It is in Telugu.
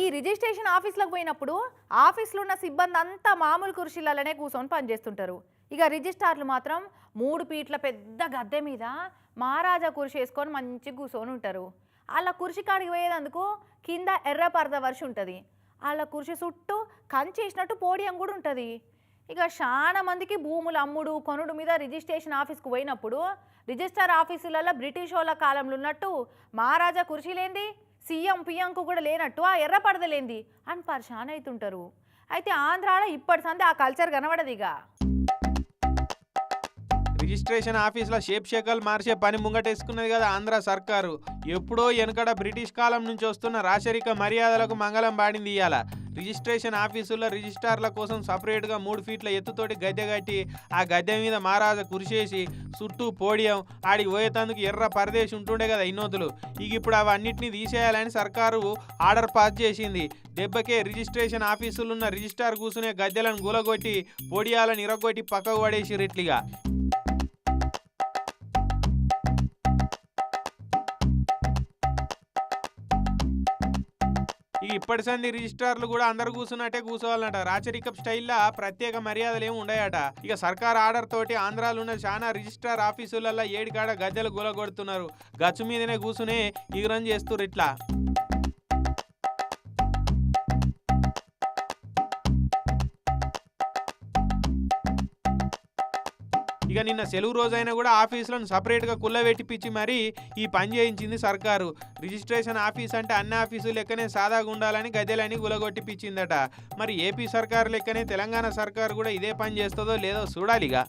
ఈ రిజిస్ట్రేషన్ ఆఫీస్లకు పోయినప్పుడు ఆఫీస్లో ఉన్న సిబ్బంది అంతా మామూలు కుర్చీలలోనే కూర్చొని పనిచేస్తుంటారు. ఇక రిజిస్ట్రార్లు మాత్రం మూడు పీట్ల పెద్ద గద్దె మీద మహారాజా కుర్చీ వేసుకొని మంచిగా కూర్చొని ఉంటారు. వాళ్ళ కుర్చీ కాడికి పోయేదందుకు కింద ఎర్ర పరద వర్షి ఉంటుంది. వాళ్ళ కుర్చీ చుట్టూ కంచేసినట్టు పోడియం కూడా ఉంటుంది. ఇక చాలా మందికి భూములు అమ్ముడు కొనుడు మీద రిజిస్ట్రేషన్ ఆఫీస్కి పోయినప్పుడు రిజిస్టర్ ఆఫీసులలో బ్రిటిష్ వాళ్ళ కాలంలో ఉన్నట్టు మహారాజా కుర్చీలేంది సీఎం పిఎంకు కూడా లేనట్టు ఆ ఎర్ర పడదలేంది అని పరిశాన్ అవుతుంటారు. అయితే ఆంధ్రాలో ఇప్పటి సంది ఆ కల్చర్ కనబడదిగా రిజిస్ట్రేషన్ ఆఫీసుల షేప్ షేకల్ మార్చే పని ముంగటేసుకున్నది కదా ఆంధ్ర సర్కారు. ఎప్పుడో వెనకడ బ్రిటిష్ కాలం నుంచి వస్తున్న రాచరిక మర్యాదలకు మంగళం పాడింది ఇయ్యాల. రిజిస్ట్రేషన్ ఆఫీసుల్లో రిజిస్టార్ల కోసం సపరేట్గా మూడు ఫీట్ల ఎత్తుతోటి గద్దె కట్టి ఆ గద్దె మీద మహారాజా కురిసేసి చుట్టూ పోడియం ఆడికి పోయేతందుకు ఎర్ర పరదేశి ఉంటుండే కదా ఇన్నోతులు. ఇక ఇప్పుడు అవన్నిటిని తీసేయాలని సర్కారు ఆర్డర్ పాస్ చేసింది. దెబ్బకే రిజిస్ట్రేషన్ ఆఫీసులు ఉన్న రిజిస్టార్ కూర్చునే గద్దెలను గులగొట్టి పొడియాలను ఇరగొట్టి పక్కకు పడేసి ఇట్లిగా. ఇక ఇప్పటి సంది రిజిస్ట్రార్లు కూడా అందరు కూర్చున్నట్టే కూర్చోవాలన్నట రాచరిక స్టైల్లా ప్రత్యేక మర్యాదలు ఏమి ఉండయట. ఇక సర్కార్ ఆర్డర్ తోటి ఆంధ్రాలో ఉన్న చాలా రిజిస్ట్రార్ ఆఫీసులలో ఏడికాడ గద్దెలు గులగొడుతున్నారు. గచ్చు మీదనే కూర్చునే ఇగురం చేస్తున్నారు ఇట్లా. ఇక నిన్న సెలవు రోజైనా కూడా ఆఫీసులను సపరేట్గా కుల్లబెట్టిపిచ్చి మరి ఈ పని చేయించింది సర్కారు. రిజిస్ట్రేషన్ ఆఫీస్ అంటే అన్ని ఆఫీసు లెక్కనే సాదాగా ఉండాలని గద్దెలని గులగొట్టిపిచ్చిందట మరి ఏపీ సర్కారు లెక్కనే తెలంగాణ సర్కారు కూడా ఇదే పని చేస్తుందో లేదో చూడాలిగా.